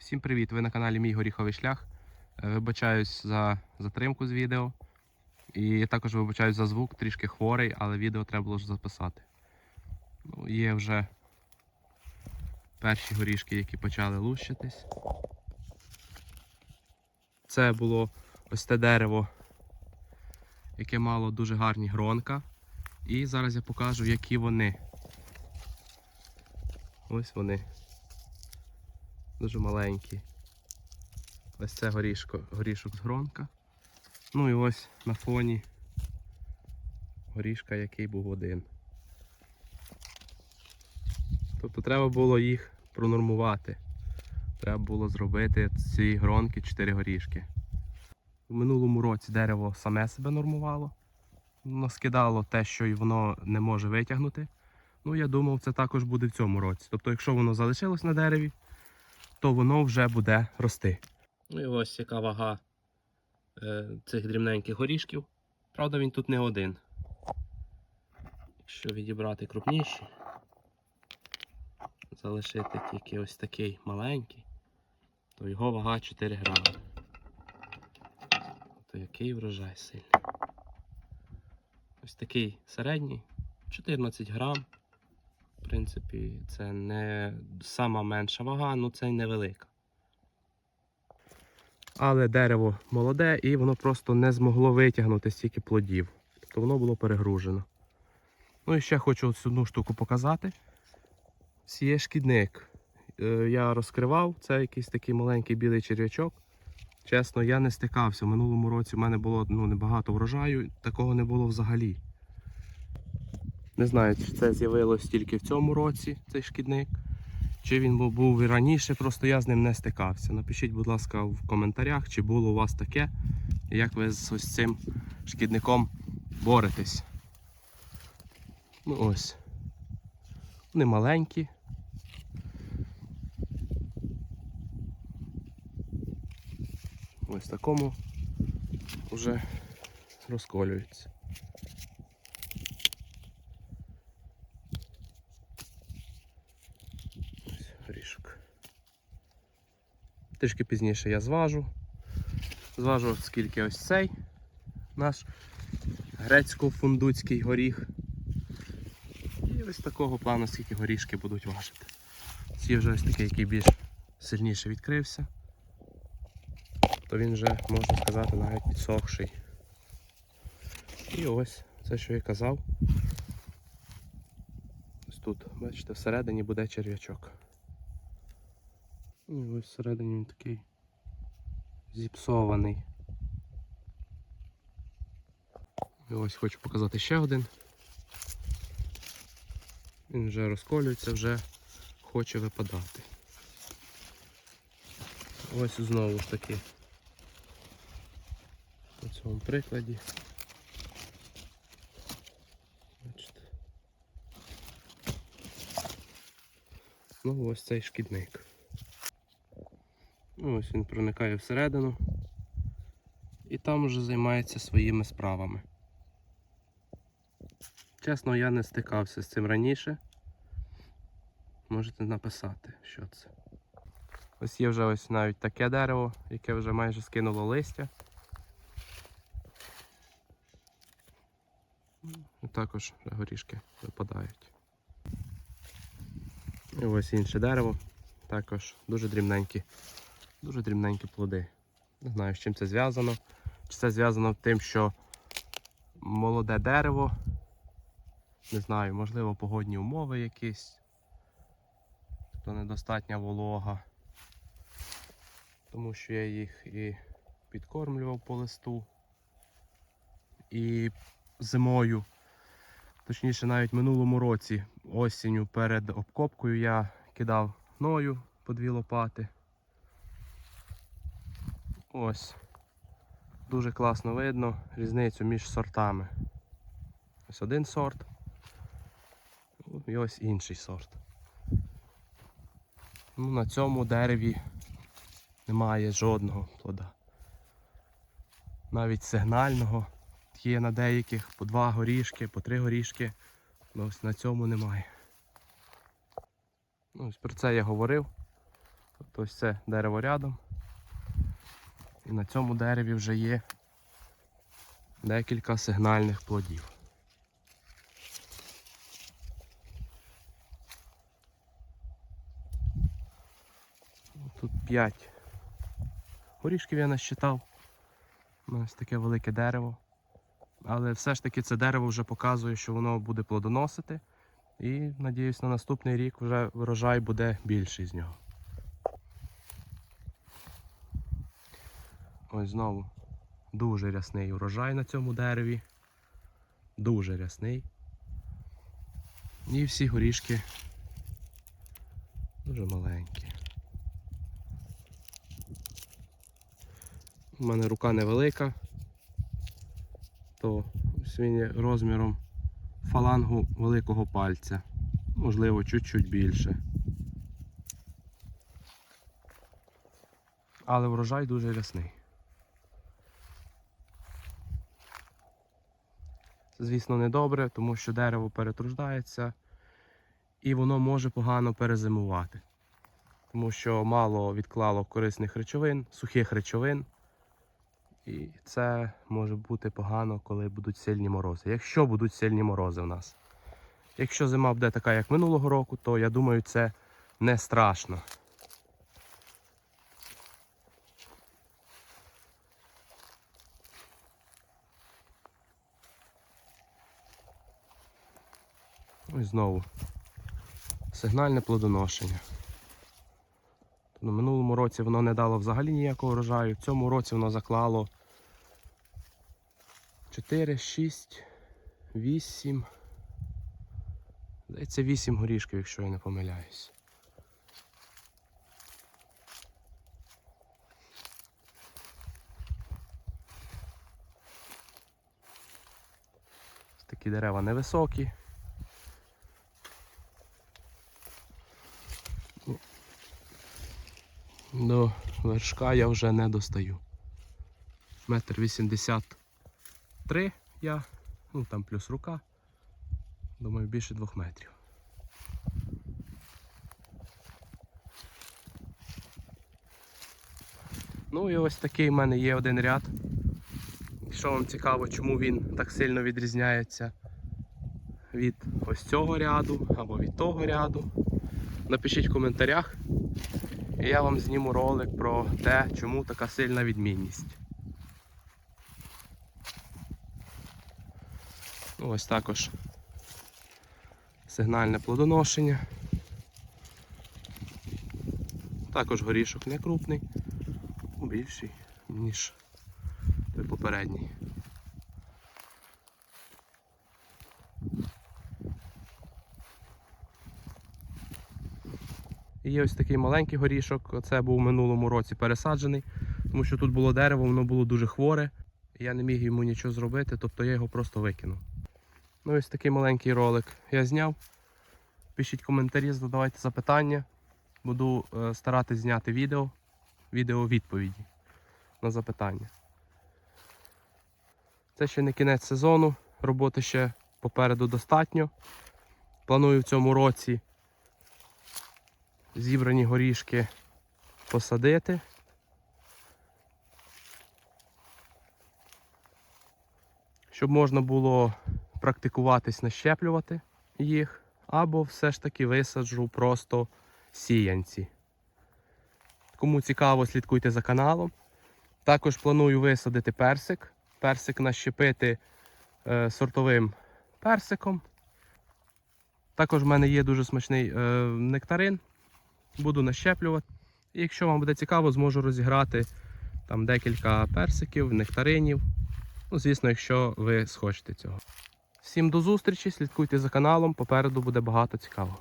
Всім привіт! Ви на каналі Мій Горіховий Шлях. Е, Вибачаюсь за затримку з відео. І також вибачаюсь за звук, трішки хворий, але відео треба було ж записати. Ну, є вже перші горішки, які почали лущитись. Це було ось те дерево, яке мало дуже гарні гронка. І зараз я покажу, які вони. Ось вони. Дуже маленькі. Ось це горішко, горішок з гронка. Ну і ось на фоні горішка, який був один. Тобто треба було їх пронормувати. Треба було зробити ці гронки 4 горішки. У минулому році дерево саме себе нормувало. Наскидало те, що й воно не може витягнути. Ну, я думав, це також буде в цьому році. Тобто, якщо воно залишилось на дереві, то воно вже буде рости. Ну і ось яка вага е, цих дрібненьких горішків. Правда, він тут не один. Якщо відібрати крупніші, залишити тільки ось такий маленький, то його вага 4 грами. То який врожай сильний. Ось такий середній, 14 грам. Принципі, це не сама менша вага, але це й невелика. Але дерево молоде і воно просто не змогло витягнути стільки плодів. Тобто воно було перегружено. Ну і ще хочу ось одну штуку показати. Ось є шкідник. Е, Я розкривав, це якийсь такий маленький білий черв'ячок. Чесно, я не стикався. В минулому році в мене було ну, небагато врожаю, такого не було взагалі. Не знаю, чи це з'явилось тільки в цьому році, цей шкідник. Чи він був- і раніше, просто я з ним не стикався. Напишіть, будь ласка, в коментарях, чи було у вас таке, як ви з ось цим шкідником боретесь. Ну ось. Вони маленькі. Ось такому вже розколюються. Ось горішок. Трішки пізніше я зважу. Зважу, скільки ось цей наш грецько-фундуцький горіх. І ось такого плану, скільки горішки будуть важити. Ці вже ось такий, який більш сильніше відкрився, то він вже, можна сказати, навіть підсохший. І ось це, що я казав. Ось тут, бачите, всередині буде черв'ячок. І ось всередині він такий зіпсований. І ось хочу показати ще один. Він вже розколюється, вже хоче випадати. Ось знову ж таки на цьому прикладі. Бачите. Ну ось цей шкідник. Ось він проникає всередину і там вже займається своїми справами. Чесно, я не стикався з цим раніше. Можете написати, що це. Ось є вже ось навіть таке дерево, яке вже майже скинуло листя. І також горішки випадають. І ось інше дерево. Також дуже дрібненькі, дуже дрібненькі плоди. Не знаю, з чим це зв'язано. Чи це зв'язано з тим, що молоде дерево. Не знаю, можливо, погодні умови якісь. Тобто недостатня волога. Тому що я їх і підкормлював по листу. І зимою, точніше навіть минулому році, осінню перед обкопкою я кидав гною по дві лопати. Ось. Дуже класно видно різницю між сортами. Ось один сорт. І ось інший сорт. Ну, на цьому дереві немає жодного плода. Навіть сигнального є на деяких по два горішки, по три горішки. Ну, ось на цьому немає. Ну, ось про це я говорив. Тобто ось це дерево рядом. І на цьому дереві вже є декілька сигнальних плодів. Тут 5 горішків я насчитав. Ось таке велике дерево. Але все ж таки це дерево вже показує, що воно буде плодоносити. І надіюсь, на наступний рік вже врожай буде більший з нього. Ось знову дуже рясний урожай на цьому дереві. Дуже рясний. І всі горішки дуже маленькі. У мене рука невелика, то є розміром фалангу великого пальця. Можливо, чуть-чуть більше. Але врожай дуже рясний. Звісно, не добре, тому що дерево перетруждається і воно може погано перезимувати. Тому що мало відклало корисних речовин, сухих речовин. І це може бути погано, коли будуть сильні морози. Якщо будуть сильні морози в нас. Якщо зима буде така, як минулого року, то я думаю, це не страшно. Ось знову сигнальне плодоношення. На минулому році воно не дало взагалі ніякого врожаю. В цьому році воно заклало 4, 6, 8. Здається, 8 горішків, якщо я не помиляюсь. Такі дерева невисокі. До вершка я вже не достаю. Метр вісімдесят три я, ну там плюс рука. Думаю, більше двох метрів. Ну і ось такий в мене є один ряд. Якщо вам цікаво, чому він так сильно відрізняється від ось цього ряду або від того ряду, напишіть в коментарях. І я вам зніму ролик про те, чому така сильна відмінність. Ось також сигнальне плодоношення. Також горішок не крупний, більший, ніж той попередній. Є ось такий маленький горішок. Це був у минулому році пересаджений, тому що тут було дерево, воно було дуже хворе. і Я не міг йому нічого зробити, тобто я його просто викинув. Ну ось такий маленький ролик я зняв. Пишіть коментарі, задавайте запитання. Буду е, старатись зняти відео, відео відповіді на запитання. Це ще не кінець сезону, роботи ще попереду достатньо. Планую в цьому році зібрані горішки посадити. Щоб можна було практикуватись нащеплювати їх, або все ж таки висаджу просто сіянці. Кому цікаво, слідкуйте за каналом. Також планую висадити персик. Персик нащепити е, сортовим персиком. Також в мене є дуже смачний е, нектарин. Буду нащеплювати. І якщо вам буде цікаво, зможу розіграти там декілька персиків, нектаринів. Ну, звісно, якщо ви схочете цього. Всім до зустрічі, слідкуйте за каналом, попереду буде багато цікавого.